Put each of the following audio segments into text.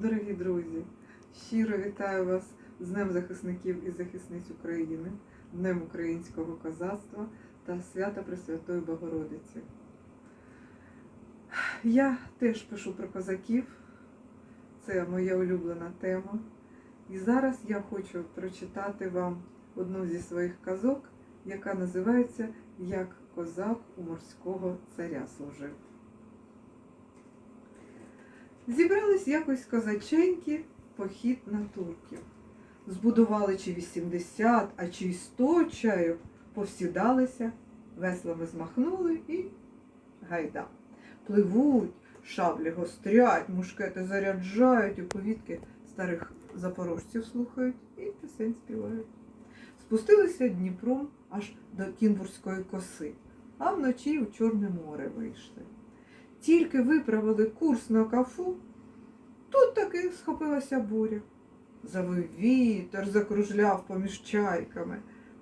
Дорогі друзі, щиро вітаю вас з Днем захисників і захисниць України, Днем українського козацтва та свята Пресвятої Богородиці. Я теж пишу про козаків, це моя улюблена тема. І зараз я хочу прочитати вам одну зі своїх казок, яка називається Як козак у морського царя служив. Зібрались якось козаченьки похід на турків. Збудували чи 80, а чи й 100 чайок, повсідалися, веслами змахнули і гайда. Пливуть, шаблі гострять, мушкети заряджають, у повітки старих запорожців слухають і пісень співають. Спустилися Дніпром аж до Кінбурзької коси, а вночі у Чорне море вийшли. Тільки виправили курс на кафу, тут таки схопилася буря. Завив вітер, закружляв поміж чайками,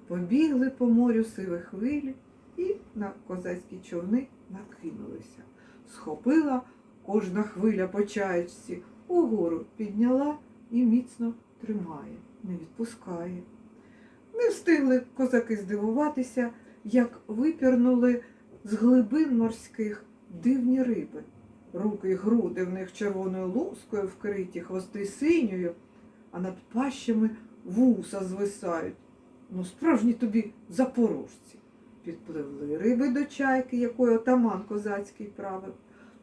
побігли по морю сиві хвилі і на козацькі човни накинулися. Схопила кожна хвиля по чаєчці, угору підняла і міцно тримає, не відпускає. Не встигли козаки здивуватися, як випірнули з глибин морських дивні риби. Руки й груди в них червоною лускою вкриті, хвости синьою, а над пащами вуса звисають. Ну, справжні тобі запорожці. Підпливли риби до чайки, якою отаман козацький правив,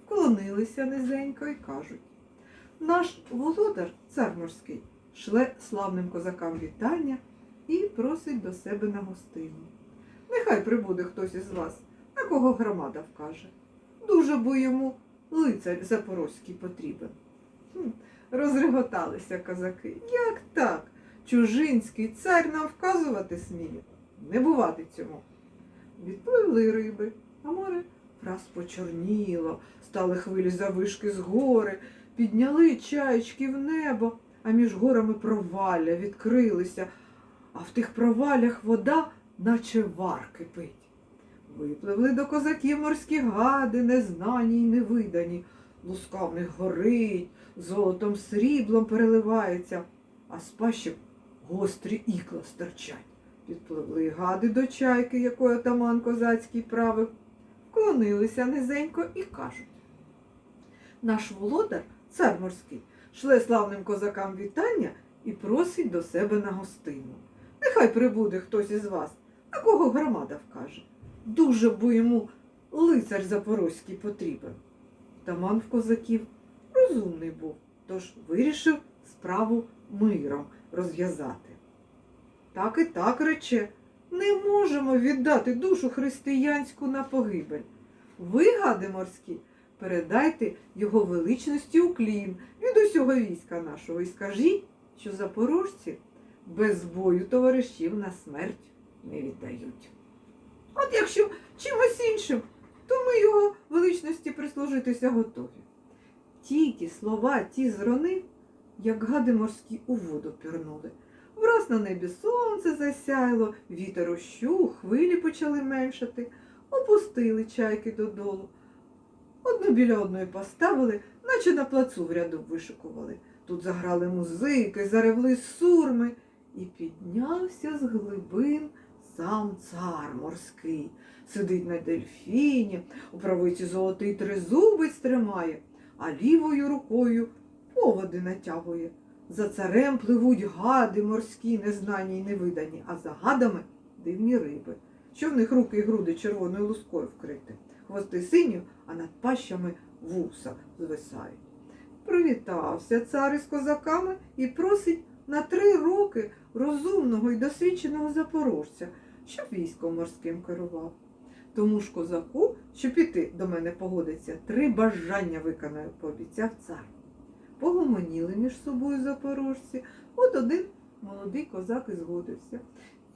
вклонилися низенько і кажуть. Наш володар, цар морський, шле славним козакам вітання і просить до себе на гостину. Нехай прибуде хтось із вас, на кого громада вкаже. Дуже бо йому лицар запорозький потрібен. Хм, розреготалися козаки. Як так? Чужинський цар нам вказувати сміє. Не бувати цьому. Відпливли риби, а море враз почорніло, стали хвилі завишки з гори, підняли чаєчки в небо, а між горами провалля відкрилися, а в тих провалях вода, наче вар кипить. Випливли до козаків морські гади, незнані й невидані. Луска в горить, золотом сріблом переливається, а з пащів гострі ікла стирчать. Підпливли гади до чайки, якою атаман козацький правив, вклонилися низенько і кажуть. Наш володар, цар морський, шле славним козакам вітання і просить до себе на гостину. Нехай прибуде хтось із вас, на кого громада вкаже. Дуже бо йому лицар запорозький потрібен. Таман в козаків розумний був, тож вирішив справу миром розв'язати. Так і так рече, не можемо віддати душу християнську на погибель. Ви, гади морські, передайте його величності уклін від усього війська нашого і скажіть, що запорожці без бою товаришів на смерть не віддають. От якщо чимось іншим, то ми його величності прислужитися готові. Тільки слова ті зронив, як гади морські у воду пірнули. Враз на небі сонце засяяло, вітер ущух, хвилі почали меншати, опустили чайки додолу. Одну біля одної поставили, наче на плацу в ряду вишикували. Тут заграли музики, заревли сурми, і піднявся з глибин сам цар морський. Сидить на дельфіні, у правиці золотий тризубець тримає, а лівою рукою поводи натягує. За царем пливуть гади морські, незнані й невидані, а за гадами дивні риби, що в них руки і груди червоною лускою вкриті, хвости синю, а над пащами вуса звисають. Привітався цар із козаками і просить на три роки розумного і досвідченого запорожця, щоб військом морським керував. Тому ж козаку, щоб піти до мене погодиться, три бажання виконаю, пообіцяв цар. Погомоніли між собою запорожці, от один молодий козак і згодився.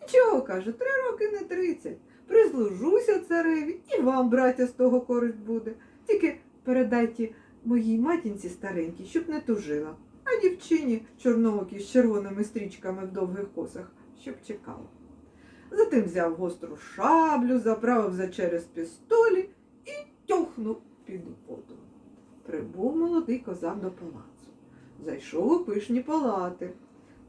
Нічого, каже, три роки не тридцять. Прислужуся цареві і вам, браття, з того користь буде. Тільки передайте моїй матінці старенькій, щоб не тужила, а дівчині чорноокій з червоними стрічками в довгих косах, щоб чекала. Затим взяв гостру шаблю, заправив за через пістолі і тьохнув під воду. Прибув молодий козак до палацу. зайшов у пишні палати.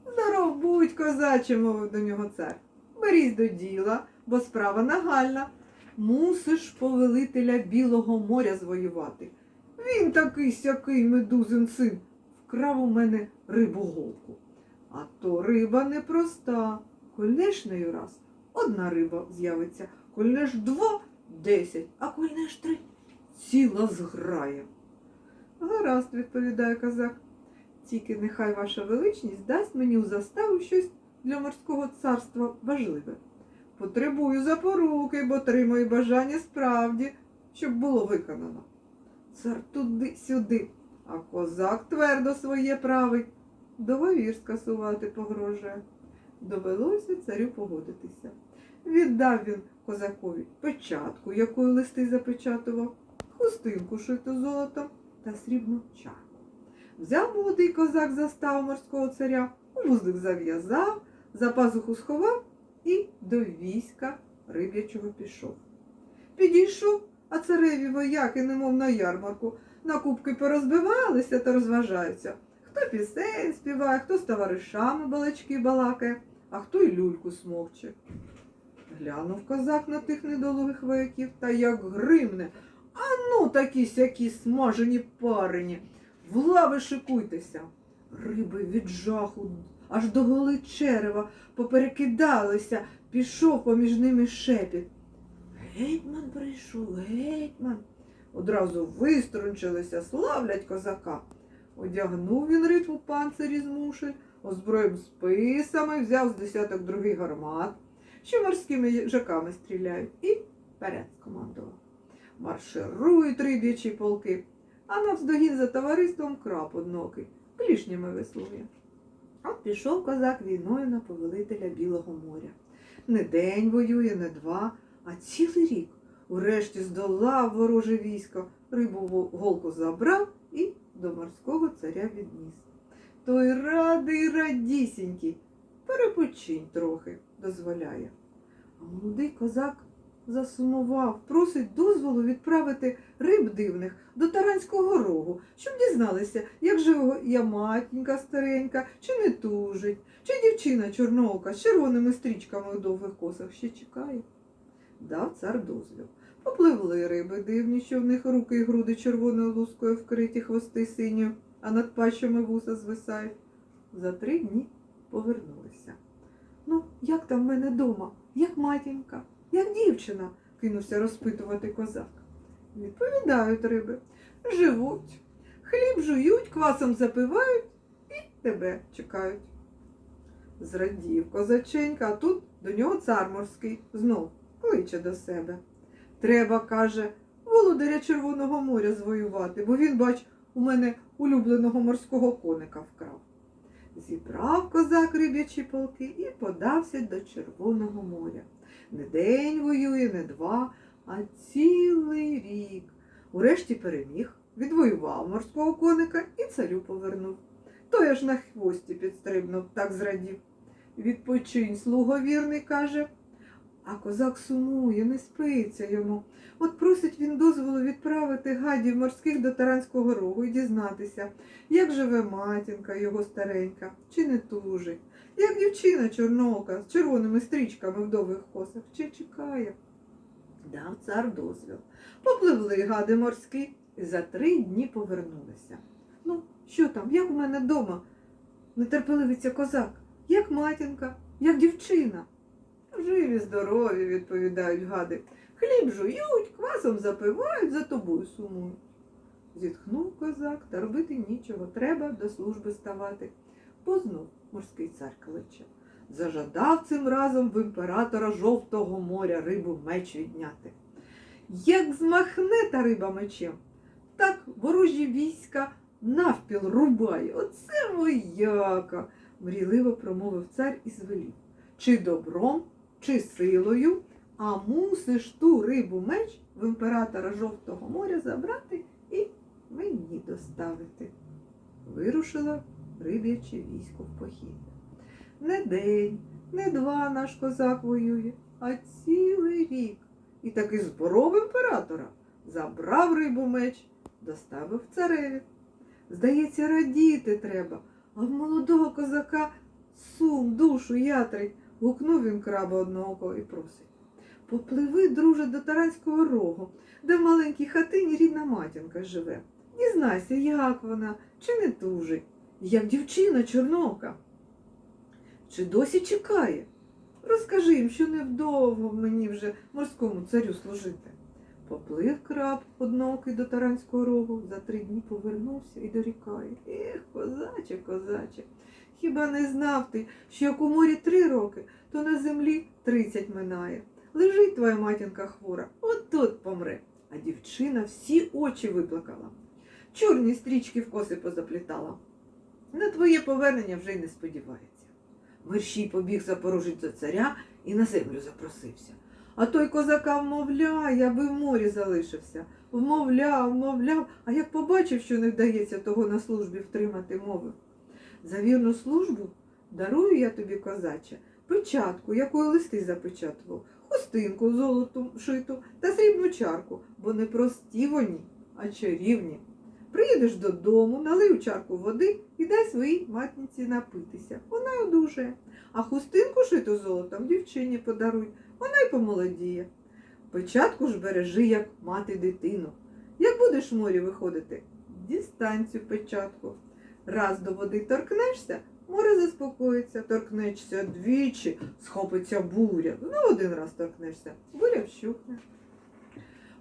Здоров будь, козаче, мовив до нього цар. Берись до діла, бо справа нагальна. Мусиш повелителя Білого моря звоювати. Він такий сякий медузин син, вкрав у мене рибу голку. А то риба непроста. Кольнеш нею раз, одна риба з'явиться, кольнеш два десять, а кольнеш три ціла зграя. Гаразд, відповідає козак. Тільки нехай ваша величність дасть мені у заставу щось для морського царства важливе. Потребую запоруки, бо три мої бажання справді, щоб було виконано. Цар туди-сюди, а козак твердо своє править. Договір скасувати погрожує. Довелося царю погодитися. Віддав він козакові печатку, якою листи запечатував, хустинку шиту золотом та срібну чарку. Взяв молодий козак заставу морського царя, вузлик зав'язав, за пазуху сховав і до війська риб'ячого пішов. Підійшов, а цареві вояки, немов на ярмарку, на кубки порозбивалися та розважаються. Хто пісень співає, хто з товаришами балачки балакає, а хто й люльку смокче. Глянув козак на тих недолугих вояків та як гримне. Ану такі сякі смажені парені. В лави шикуйтеся. Риби від жаху аж до голи черева поперекидалися, пішов поміж ними шепіт. Гетьман прийшов, гетьман. Одразу виструнчилися, славлять козака. Одягнув він ритву панцирі з мушель, озброїв списами, взяв з десяток другий гармат, що морськими їжаками стріляють, і вперед скомандував. Марширують риб'ячі полки, а навздогін за товариством крап однокий, клішнями веслує. От пішов козак війною на повелителя Білого моря. Не день воює, не два, а цілий рік. Урешті здолав вороже військо, рибу голку забрав і до морського царя відніс. Той радий радісінький, перепочинь трохи, дозволяє. А молодий козак засумував, просить дозволу відправити риб дивних до Таранського рогу, щоб дізналися, як живе я матінька старенька, чи не тужить, чи дівчина чорноока з червоними стрічками у довгих косах ще чекає. Дав цар дозвіл. Попливли риби дивні, що в них руки і груди червоною лускою вкриті хвости синьою, а над пащами вуса звисають. За три дні повернулися. Ну, як там в мене дома? Як матінка, як дівчина? кинувся розпитувати козак. Відповідають риби. Живуть, хліб жують, квасом запивають і тебе чекають. Зрадів козаченька, а тут до нього цар морський знов кличе до себе. Треба, каже, володаря Червоного моря звоювати, бо він, бач, у мене улюбленого морського коника вкрав. Зібрав козак риб'ячі полки і подався до Червоного моря. Не день воює, не два, а цілий рік. Урешті переміг, відвоював морського коника і царю повернув. Той аж на хвості підстрибнув, так зрадів. Відпочинь, слуговірний, каже. А козак сумує, не спиться йому. От просить він дозволу відправити гадів морських до Таранського рогу і дізнатися, як живе матінка його старенька, чи не тужить, як дівчина чорнока з червоними стрічками в довгих косах, чи чекає. Дав цар дозвіл. Попливли гади морські і за три дні повернулися. Ну, що там, як у мене вдома? Нетерпеливиться козак, як матінка, як дівчина. Живі, здорові, відповідають гади. Хліб жують, квасом запивають, за тобою сумують. Зітхнув козак, та робити нічого, треба до служби ставати. Познов морський цар кличе. Зажадав цим разом в імператора жовтого моря рибу меч відняти. Як змахне та риба мечем, так ворожі війська навпіл рубає. Оце вояка, мрійливо промовив цар і звелів. Чи добром, чи силою, а мусиш ту рибу меч в імператора Жовтого моря забрати і мені доставити. Вирушила риб'яче військо в похід. Не день, не два наш козак воює, а цілий рік. І таки зборов імператора забрав рибу меч, доставив цареві. Здається, радіти треба, а в молодого козака сум, душу ятрить. Гукнув він краба одного і просить. Попливи, друже, до Таранського рогу, де в маленькій хатині рідна матінка живе. Дізнайся, як вона, чи не тужить, як дівчина чорнока. Чи досі чекає? Розкажи їм, що невдовго мені вже морському царю служити. Поплив краб одноокий до Таранського рогу, за три дні повернувся і дорікає. Ех, козаче, козаче, хіба не знав ти, що як у морі три роки, то на землі тридцять минає. Лежить твоя матінка хвора, от тут помре. А дівчина всі очі виплакала. Чорні стрічки в коси позаплітала. На твоє повернення вже й не сподівається. Мерщій побіг запорожець до царя і на землю запросився. А той козака вмовляє, аби в морі залишився. Вмовляв, вмовляв, а як побачив, що не вдається того на службі втримати, мовив. За вірну службу дарую я тобі, козаче, печатку, якою листи запечатував, хустинку золоту шиту та срібну чарку, бо не прості вони, а чарівні. Приїдеш додому, налий у чарку води і дай своїй матінці напитися. Вона одужає. А хустинку шиту золотом дівчині подаруй, вона й помолодіє. Печатку ж бережи, як мати дитину. Як будеш в морі виходити, дістань печатку. Раз до води торкнешся, море заспокоїться, торкнешся двічі, схопиться буря. Ну, один раз торкнешся, буря вщухне.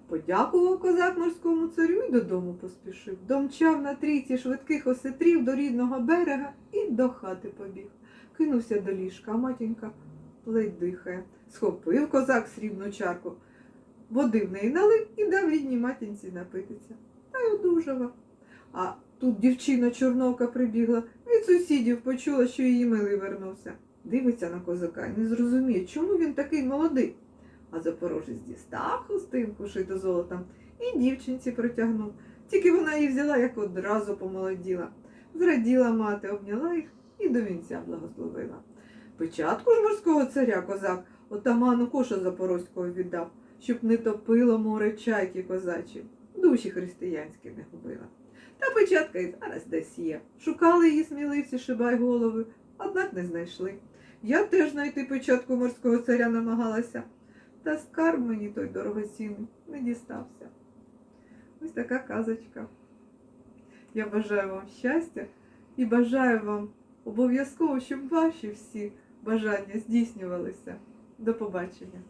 Подякував козак морському царю і додому поспішив. Домчав на трійці швидких осетрів до рідного берега і до хати побіг. Кинувся до ліжка, а матінка ледь дихає. Схопив козак срібну чарку, води в неї налив і дав рідній матінці напитися. Та й одужала. А тут дівчина чорнока прибігла, від сусідів почула, що її милий вернувся. Дивиться на козака і не зрозуміє, чому він такий молодий. А запорожець дістав хустинку шиту золотом і дівчинці протягнув. Тільки вона її взяла, як одразу помолоділа. Зраділа мати, обняла їх і до вінця благословила. Печатку ж морського царя козак отаману коша запорозького віддав, щоб не топило море чайки козачі, душі християнські не губила. Та печатка і зараз десь є. Шукали її сміливці, шибай голови, однак не знайшли. Я теж знайти печатку морського царя намагалася, та скарб мені той дорогоцінний не дістався. Ось така казочка. Я бажаю вам щастя і бажаю вам обов'язково, щоб ваші всі бажання здійснювалися. До побачення.